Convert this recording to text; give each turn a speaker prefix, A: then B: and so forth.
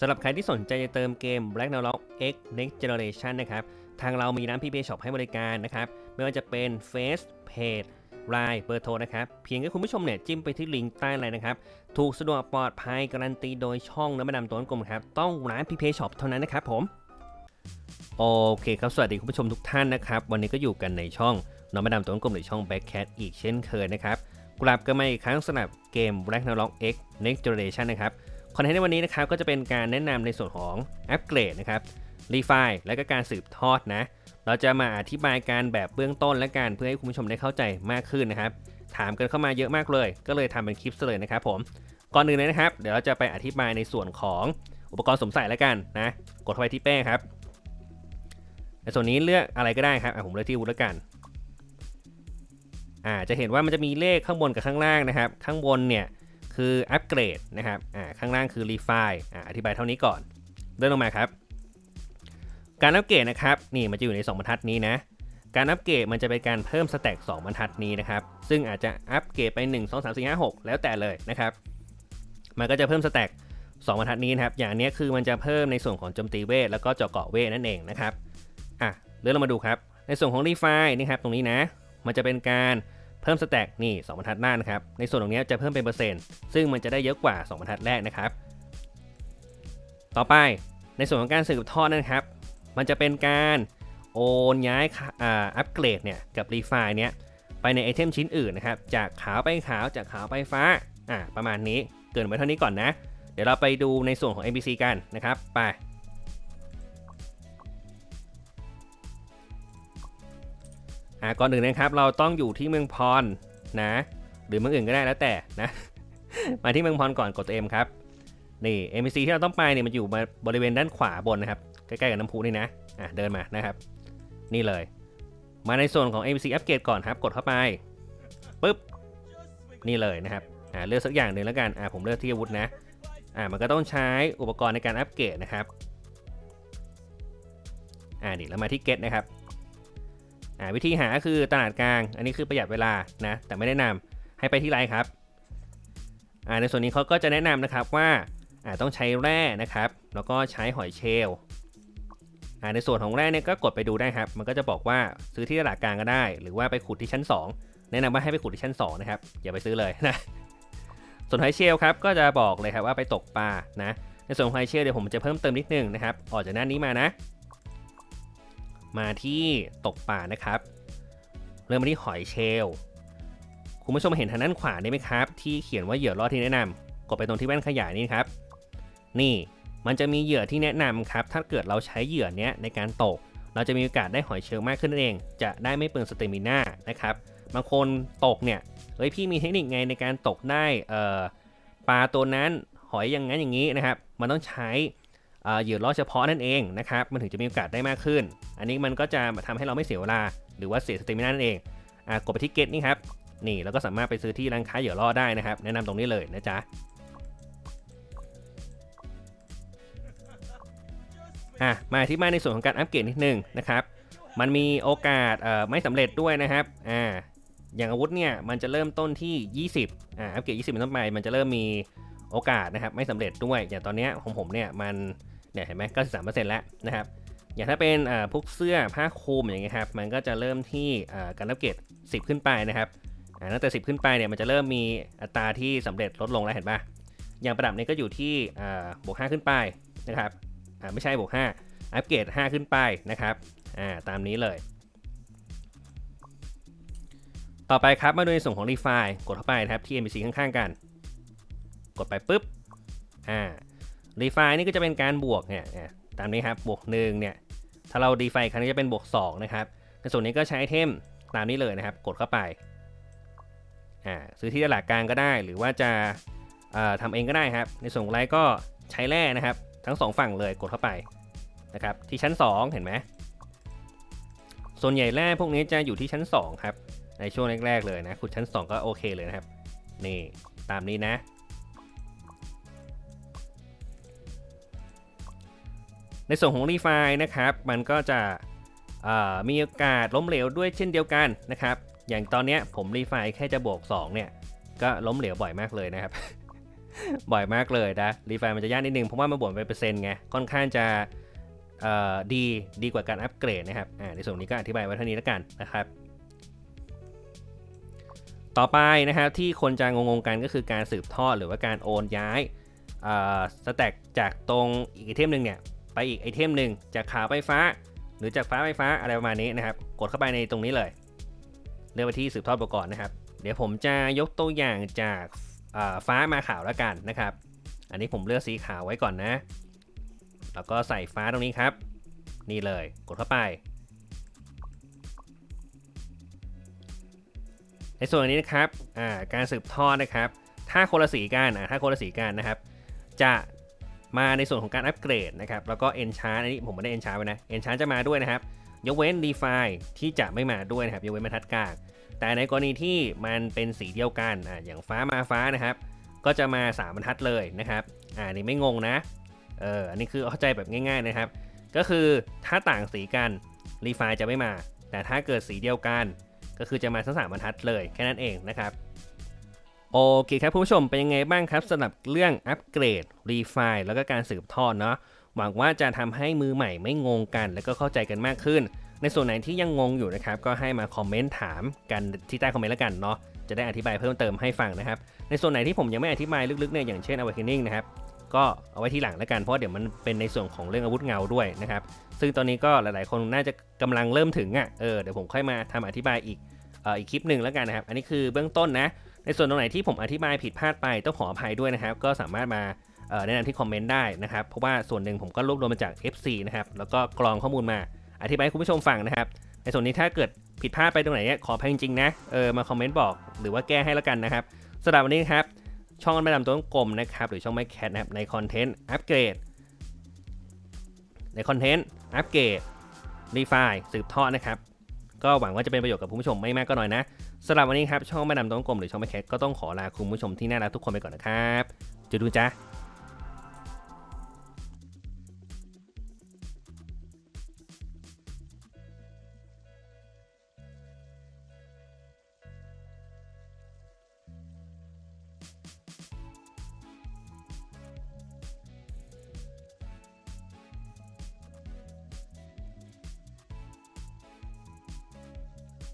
A: สำหรับใครที่สนใจจะเติมเกม Black n o l o g X Next Generation นะครับ ทางเรามีร้าน PPA Shop ให้บริการนะครับ ไม่ว่าจะเป็น Face Page Line เบอร์โทรนะครับ เพียงแค่คุณผู้ชมเนี่ยจิ้มไปที่ลิงก์ใต้ไลน์นะครับ ถูกสะดวกปลอดภัยการันตีโดยช่องน้ำมันดำตัวกลมครับ ต้องร้าน PPA Shop เท่านั้นนะครับผม โอเคครับ สวัสดีคุณผู้ชมทุกท่านนะครับ วันนี้ก็อยู่กันในช่องน้องมาดามตัวกลมหรือช่อง Backcat อีกเช่นเคยนะครับกลับกันมาอีกครั้งสำหรับเกม Black n o l o g X Next Generation นะครับ คอนเทนต์ในวันนี้นะครับก็จะเป็นการแนะนำในส่วนของอัปเกรดนะครับรีไฟล์และก็การสืบทอดนะ เราจะมาอธิบายการแบบเบื้องต้นและการเพื่อให้คุณผู้ชมได้เข้าใจมากขึ้นนะครับ ถามกันเข้ามาเยอะมากเลย ก็เลยทำเป็นคลิปเลยนะครับผม ก่อนอื่นเลยนะครับ เดี๋ยวเราจะไปอธิบายในส่วนของอุปกรณ์สวมใส่แล้วกันนะ กดเข้าไปที่แป้งครับ ในส่วนนี้เลือกอะไรก็ได้ครับผมเลือกที่วุธแล้วกันอ่าจะเห็นว่ามันจะมีเลขข้างบนกับข้างล่างนะครับ ข้างบนเนี่ย คืออัปเกรดนะครับอ่าข้างล่างคือรีไฟล์อ่าอธิบายเท่านี้ก่อนเลื่อนลงมาครับ การอัปเกรดนะครับนี่มันจะอยู่ใน 2 บรรทัดนี้นะการอัปเกรดมันจะเป็นการเพิ่มสแต็ก2บรรทัดนี้นะครับ ซึ่งอาจจะอัปเกรดไป 1 2 3 4 5 6 แล้วแต่เลยนะครับ มันก็จะเพิ่มสแต็ก2บรรทัดนี้นะครับ อย่างนี้คือมันจะเพิ่มในส่วนของโจมตีเวทแล้วก็เจาะเกาะเวทนั่นเองนะครับ อะ เลื่อนลงมาดูครับ ในส่วนของรีไฟล์นี่ครับตรงนี้นะ มันจะเป็นการ เพิ่มสแต็กนี่2บรรทัดหน้านะครับ ในส่วนตรงนี้จะเพิ่มเป็นเปอร์เซ็นต์ ซึ่งมันจะได้เยอะกว่า 2บรรทัดแรกนะครับ ต่อไปในส่วนของการสืบทอดนะครับ มันจะเป็นการโอนย้ายอัปเกรดเนี่ยกับรีไฟเนี่ยไปในไอเทมชิ้นอื่นนะครับ จากขาวไปขาวจากขาวไปฟ้าอ่าประมาณนี้เกินไปเท่านี้ก่อนนะ เดี๋ยวเราไปดูในส่วนของ NPC กันนะครับ ไป อ่าก่อนอื่นนะครับเราต้องอยู่ที่เมืองพรนะ หรือเมืองอื่นก็ได้แล้วแต่นะ มาที่เมืองพรก่อนกดตัวเอ็มครับนี่ NPC ที่เราต้องไปเนี่ยมันอยู่มาบริเวณด้านขวาบนนะครับใกล้ๆกับน้ำพุนี่นะอะเดินมานะครับ นี่เลย มาในส่วนของ NPC อัปเกรดก่อนครับ กดเข้าไปปุ๊บนี่เลยนะครับอ่าเลือกสักอย่างหนึ่งแล้วกันอ่าผมเลือกที่อาวุธนะอ่ามันก็ต้องใช้อุปกรณ์ในการอัปเกรดนะครับอ่านี่แล้วมาที่ get นะครับ วิธีหาคือตลาดกลาง อันนี้คือประหยัดเวลานะแต่ไม่แนะนำให้ไปที่ไลน์ครับในส่วนนี้เขาก็จะแนะนำนะครับว่าต้องใช้แร่นะครับ แล้วก็ใช้หอยเชลในส่วนของแร่เนี่ยก็กดไปดูได้ครับ มันก็จะบอกว่าซื้อที่ตลาดกลางก็ได้ หรือว่าไปขุดที่ชั้น 2 แนะนำว่าให้ไปขุดที่ชั้น 2 นะครับ อย่าไปซื้อเลยนะส่วนหอยเชลครับก็จะบอกเลยครับว่าไปตกปลานะในส่วนของหอยเชลเดี๋ยวผมจะเพิ่มเติมนิดนึงนะครับออกจากหน้านี้มานะ มาที่ตกป่านะครับ เริ่มมาที่หอยเชลล์คุณผู้ชมเห็นทางด้านขวานี่ไหมครับ ที่เขียนว่าเหยื่อรอดที่แนะนำกดไปตรงที่แว่นขยายนี่ครับ นี่มันจะมีเหยื่อที่แนะนำครับ ถ้าเกิดเราใช้เหยื่อเนี้ยในการตก เราจะมีโอกาสได้หอยเชลล์มากขึ้นนั่นเอง จะได้ไม่เปลืองสเตมิน่านะครับบางคนตกเนี่ยเฮ้ยพี่มีเทคนิคไงในการตกได้ปลาตัวนั้นหอยอย่างนั้นอย่างนี้นะครับ มันต้องใช้ เออเหยื่อล่อเฉพาะนั่นเองนะครับมันถึงจะมีโอกาสได้มากขึ้น อันนี้มันก็จะทำให้เราไม่เสียเวลา หรือว่าเสียสเตมินานั่นเองอะกดไปที่เกตนี่ครับนี่แล้วก็สามารถไปซื้อที่ร้านค้าเหยื่อล่อได้นะครับ แนะนำตรงนี้เลยนะจ๊ะอะมาที่มาในส่วนของการอัปเกรดนิดนึงนะครับ มันมีโอกาสเอ่อไม่สำเร็จด้วยนะครับอ่าอย่างอาวุธเนี่ยมันจะเริ่มต้นที่ 20อ่าอัปเกรด20เป็นต้นไปมันจะเริ่มมีโอกาสนะครับไม่สำเร็จด้วยอย่างตอนเนี้ยของผมเนี่ยมัน เนี่ยเห็นไหม93%แล้วนะครับอย่างถ้าเป็นพวกเสื้อผ้าคลุมอย่างเงี้ยครับมันก็จะเริ่มที่การอัปเกรด10 ขึ้นไปนะครับตั้งแต่ 10 ขึ้นไปเนี่ยมันจะเริ่มมีอัตราที่สำเร็จลดลงแล้วเห็นปะอย่างประดับนี้ก็อยู่ที่บวก5ขึ้นไปนะครับไม่ใช่บวก5อัปเกรด5ขึ้นไปนะครับาตามนี้เลย ต่อไปครับมาดูในส่วนของ Refine กดเข้าไปนะครับที่ NPC ข้างๆกัน กดไปปุ๊บอ่า Refine นี่ก็จะเป็นการบวกเนี่ยตามนี้ครับบวก1เนี่ยถ้าเรา Define ครั้งนี้จะเป็นบวก2นะครับในส่วนนี้ก็ใช้ไอเทมตามนี้เลยนะครับ กดเข้าไปอ่าซื้อที่ตลาดกลางก็ได้ หรือว่าจะเอ่อทำเองก็ได้ครับ ในส่วนของไลท์ก็ใช้แร่นะครับ ทั้ง 2 ฝั่งเลยกดเข้าไปนะครับที่ชั้น 2 เห็นไหมส่วนใหญ่แร่พวกนี้จะอยู่ที่ชั้น 2 ครับ ในช่วงแรกๆเลยนะขุดชั้น 2 ก็โอเคเลยนะครับ นี่ตามนี้นะ ในส่วนของรีไฟนะครับ มันก็จะมีโอกาสล้มเหลวด้วยเช่นเดียวกันนะครับ อย่างตอนนี้ผมรีไฟแค่จะบวก2เนี่ย ก็ล้มเหลวบ่อยมากเลยนะครับ บ่อยมากเลยนะ รีไฟมันจะยากนิดนึงเพราะว่ามันบวกเป็นเปอร์เซ็นต์ไง ค่อนข้างจะดีดีกว่าการอัปเกรดนะครับในส่วนนี้ก็อธิบายไว้เท่านี้แล้วกันนะครับ ต่อไปนะครับที่คนจะงงๆกันก็คือการสืบทอดหรือว่าการโอนย้ายสแต็กจากตรงอีกไอเทมหนึ่งเนี่ย ไปอีกไอเทมหนึ่งจากขาวไปฟ้า หรือจากฟ้าไปฟ้าอะไรประมาณนี้นะครับ กดเข้าไปในตรงนี้เลยเลือกไปที่สืบทอดอุปกรณ์นะครับ เดี๋ยวผมจะยกตัวอย่างจากฟ้ามาขาวแล้วกันนะครับ อันนี้ผมเลือกสีขาวไว้ก่อนนะ แล้วก็ใส่ฟ้าตรงนี้ครับ นี่เลยกดเข้าไป ในส่วนนี้นะครับการสืบทอดนะครับ ถ้าคนละสีกันอ่าถ้าคนละสีกันนะครับ จะ มาในส่วนของการอัปเกรดนะครับ แล้วก็ Enchant อันนี้ผมไม่ได้ Enchant ไว้นะ Enchant จะมาด้วยนะครับ ยกเว้น Defy ที่จะไม่มาด้วยนะครับ ยกเว้นบรรทัดกลางแต่ในกรณีที่มันเป็นสีเดียวกันอ่าอย่างฟ้ามาฟ้านะครับ ก็จะมา 3 บรรทัดเลยนะครับอ่านี่ไม่งงนะเอออันนี้คือเข้าใจแบบง่ายๆนะครับ ก็คือถ้าต่างสีกันรีไฟจะไม่มา แต่ถ้าเกิดสีเดียวกัน ก็คือจะมาทั้งสามบรรทัดเลยแค่นั้นเองนะครับ โอเคครับผู้ชมเป็นยังไงบ้างครับสำหรับเรื่องอัปเกรด รีไฟล์แล้วก็การสืบทอดเนาะหวังว่าจะทำให้มือใหม่ไม่งงกัน แล้วก็เข้าใจกันมากขึ้น ในส่วนไหนที่ยังงงอยู่นะครับ ก็ให้มาคอมเมนต์ถามกันที่ใต้คอมเมนต์แล้วกันเนาะจะได้อธิบายเพิ่มเติมให้ฟังนะครับ ในส่วนไหนที่ผมยังไม่อธิบายลึกๆเนี่ยอย่างเช่น Awakening นะครับก็เอาไว้ที่หลังแล้วกันเพราะเดี๋ยวมันเป็นในส่วนของเรื่องอาวุธเงาด้วยนะครับ ซึ่งตอนนี้ก็หลายๆ คนน่าจะกำลังเริ่มถึงอะเออเดี๋ยวผมค่อยมาทำอธิบายอีกอออีกคลิปหนึ่งแล้วกันนะครับ อันนี้คือเบื้องต้นนะ ในส่วนตรงไหนที่ผมอธิบายผิดพลาดไปต้องขออภัยด้วยนะครับ ก็สามารถมาแนะนำที่คอมเมนต์ได้นะครับ เพราะว่าส่วนหนึ่งผมก็รวบรวมมาจาก FC นะครับ แล้วก็กรองข้อมูลมาอธิบายให้คุณผู้ชมฟังนะครับ ในส่วนนี้ถ้าเกิดผิดพลาดไปตรงไหนขออภัยจริงๆนะ เออมาคอมเมนต์บอกหรือว่าแก้ให้แล้วกันนะครับสำหรับวันนี้ครับ ช่องไม่ดำตัวกลมนะครับ หรือช่องไม่แคทนะครับในคอนเทนต์อัปเกรด ในคอนเทนต์อัปเกรดรีไฟล์สืบทอดนะครับ ก็หวังว่าจะเป็นประโยชน์กับผู้ชมไม่มากก็น้อยนะ สำหรับวันนี้ครับช่องแม่ดำต้นกลมหรือช่องแม่แคทก็ต้องขอลาคุณผู้ชมที่น่ารักทุกคนไปก่อนนะครับจุดูจ้า